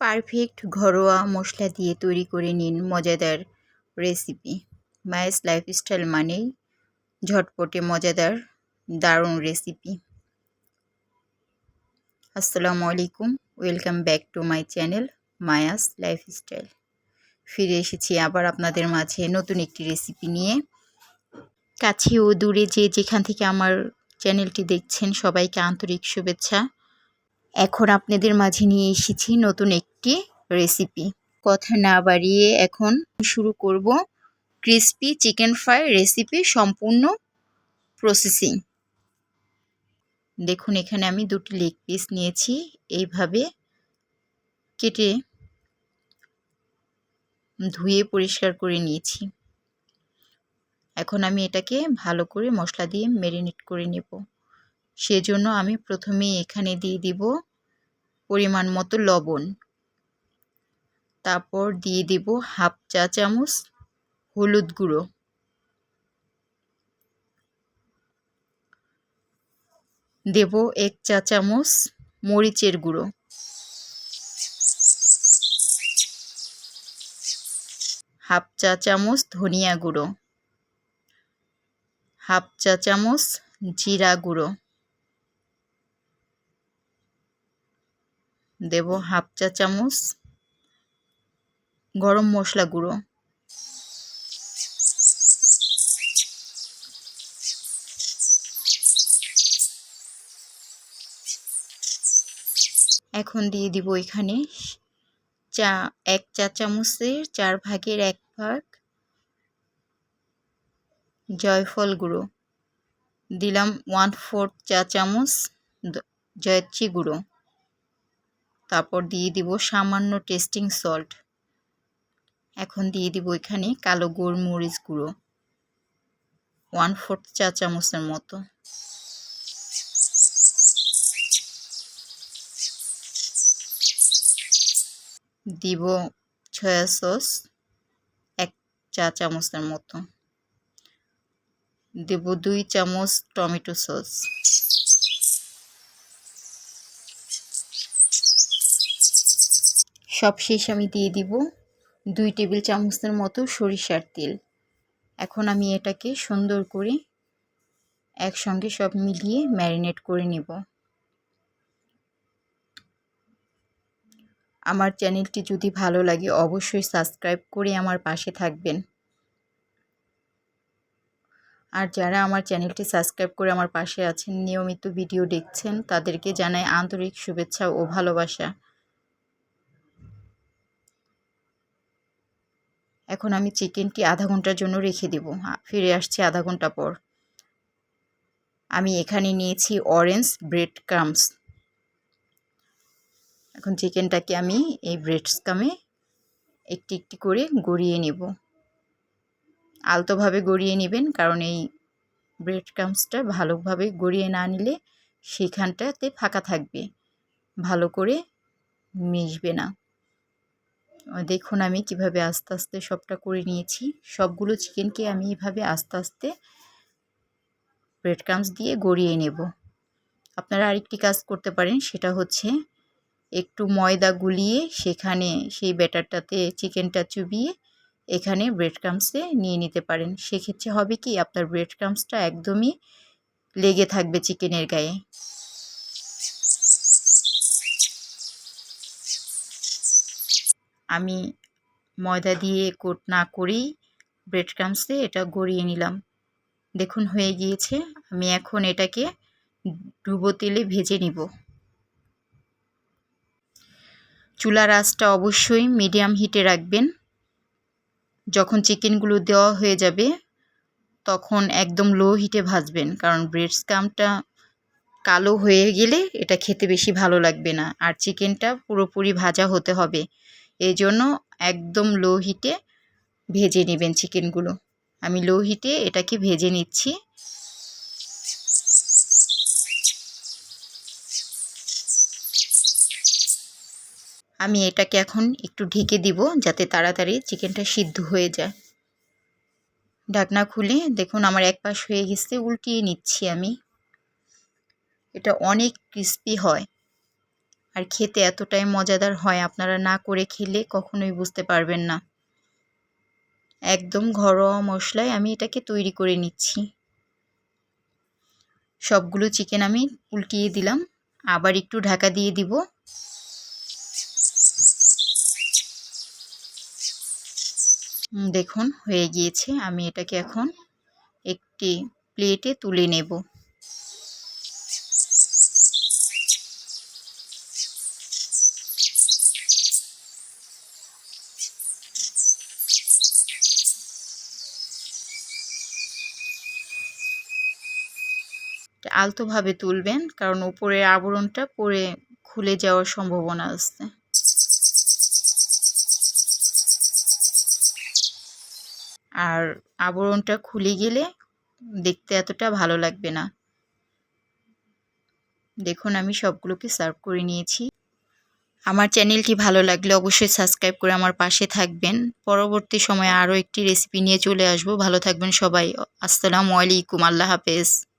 Perfect ঘরোয়া মশলা দিয়ে তৈরি করে নিন মজাদার রেসিপি। মায়েস লাইফস্টাইল মানেই ঝটপটে মজাদার, দারুণ রেসিপি। আসসালামু আলাইকুম, welcome back to my channel Maya's lifestyle. ফিরে এসেছি আবার আপনাদের মাঝে নতুন একটি রেসিপি নিয়ে। কাছে ও দূরে যে যেখান থেকে আমার চ্যানেলটি দেখছেন সবাইকে আন্তরিক শুভেচ্ছা। এখন আপনাদের মাঝে নিয়ে এসেছি নতুন একটি রেসিপি কথা না বাড়িয়ে এখন শুরু করব ক্রিসপি চিকেন ফ্রাই রেসিপি সম্পূর্ণ প্রসেসিং দেখুন, এখানে আমি দুটি লেগ পিস নিয়েছি। এইভাবে কেটে ধুয়ে পরিষ্কার করে নিয়েছি। এখন আমি এটাকে ভালো করে মশলা দিয়ে ম্যারিনেট করে নেব। সেজন্য আমি প্রথমে এখানে দিয়ে দিব পরিমাণ মতো লবণ। তারপর দিয়ে দিব হাফ চা চামচ হলুদ গুঁড়ো। দেব এক চা চামচ মরিচের গুঁড়ো। হাফ চা চামচ ধনিয়া গুঁড়ো। হাফ চা চামচ জিরা গুঁড়ো। দেব হাফ চা চামচ গরম মশলা গুঁড়ো। এখন দিয়ে দিব এখানে চা, এক চা চামচের চার ভাগের এক ভাগ জয়ফল গুঁড়ো। দিলাম ওয়ান ফোর্থ চা চামচ জয়ত্রী গুঁড়ো। তারপর দিয়ে দিব সামান্য টেস্টিং সল্ট। এখন দিয়ে দিব এখানে কালো গোলমরিচ গুঁড়ো ওয়ান ফোর্থ চা চামচের মতো। দিব সয়া সস এক চা চামচের মতো। দেব দুই চামচ টমেটো সস। সবশেষ আমি দিয়ে দিব দুই টেবিল চামচের মতো সরিষার তেল। এখন আমি এটাকে সুন্দর করে একসঙ্গে সব মিলিয়ে ম্যারিনেট করে নেব। আমার চ্যানেলটি যদি ভালো লাগে অবশ্যই সাবস্ক্রাইব করে আমার পাশে থাকবেন। আর যারা আমার চ্যানেলটি সাবস্ক্রাইব করে আমার পাশে আছেন, নিয়মিত ভিডিও দেখছেন, তাদেরকে জানাই আন্তরিক শুভেচ্ছা ও ভালোবাসা। এখন আমি চিকেনটি আধা ঘণ্টার জন্য রেখে দেব। ফিরে আসছি আধা ঘণ্টা পর। আমি এখানে নিয়েছি অরেঞ্জ ব্রেড ক্রামস এখন চিকেনটাকে আমি এই ব্রেড স্কামে একটি একটি করে গড়িয়ে নেব। আলতোভাবে গড়িয়ে নেবেন, কারণ এই ব্রেড ক্রামসটা ভালোভাবে গড়িয়ে না নিলে সেখানটাতে ফাঁকা থাকবে। ভালো করে মিশবে না। দেখুন আমি কীভাবে আস্তে আস্তে সবটা করে নিয়েছি। সবগুলো চিকেনকে আমি এভাবে আস্তে আস্তে ব্রেড ক্রামস দিয়ে গড়িয়ে নেব। আপনারা আরেকটি কাজ করতে পারেন, সেটা হচ্ছে একটু ময়দা গুলিয়ে সেখানে সেই ব্যাটারটাতে চিকেনটা চুবিয়ে এখানে ব্রেড ক্রামসে নিয়ে নিতে পারেন। সেক্ষেত্রে হবে কি, আপনার ব্রেড ক্রামসটা একদমই লেগে থাকবে চিকেনের গায়ে। আমি ময়দা দিয়ে কোট না করেই ব্রেড ক্রামসে এটা গড়িয়ে নিলাম। দেখুন, হয়ে গিয়েছে। আমি এখন এটাকে ডুবো তেলে ভেজে নিব। চুলার আঁচটা অবশ্যই মিডিয়াম হিটে রাখবেন। যখন চিকেনগুলো দেওয়া হয়ে যাবে, তখন একদম লো হিটে ভাজবেন। কারণ ব্রেড স্কামটা কালো হয়ে গেলে এটা খেতে বেশি ভালো লাগবে না। আর চিকেনটা পুরোপুরি ভাজা হতে হবে। এই জন্য একদম লো হিটে ভেজে নেবেন চিকেনগুলো। আমি লো হিটে এটাকে ভেজে নিচ্ছি। আমি এটাকে এখন একটু ঢেকে দিব যাতে তাড়াতাড়ি চিকেনটা সিদ্ধ হয়ে যায়। ঢাকনা খুলে দেখুন আমার এক পাশ হয়ে গেছে, উল্টিয়ে নিচ্ছি আমি। এটা অনেক ক্রিস্পি হয়। আর খেতে এতটাই মজাদার হয় আপনারা না করে খেলে কখনোই বুঝতে পারবেন না। একদম ঘরোয়া মশলায় আমি এটাকে তৈরি করে নিচ্ছি। সবগুলো চিকেন আমি উল্টিয়ে দিলাম। আবার একটু ঢাকা দিয়ে দিব। দেখুন, হয়ে গিয়েছে। আমি এটাকে এখন একটি প্লেটে তুলে নেব। আলতোভাবে তুলবেন, কারণ উপরের আবরণটা পরে খুলে যাওয়ার সম্ভাবনা আছে। আর আবরণটা খুলে গেলে দেখতে এতটা ভালো লাগবে না। দেখুন, আমি সবগুলোকে সার্ভ করে নিয়েছি। আমার চ্যানেলটি ভালো লাগলে অবশ্যই সাবস্ক্রাইব করে আমার পাশে থাকবেন। পরবর্তী সময়ে আরও একটি রেসিপি নিয়ে চলে আসব। ভালো থাকবেন সবাই। আসসালামু আলাইকুম। আল্লাহ হাফেজ।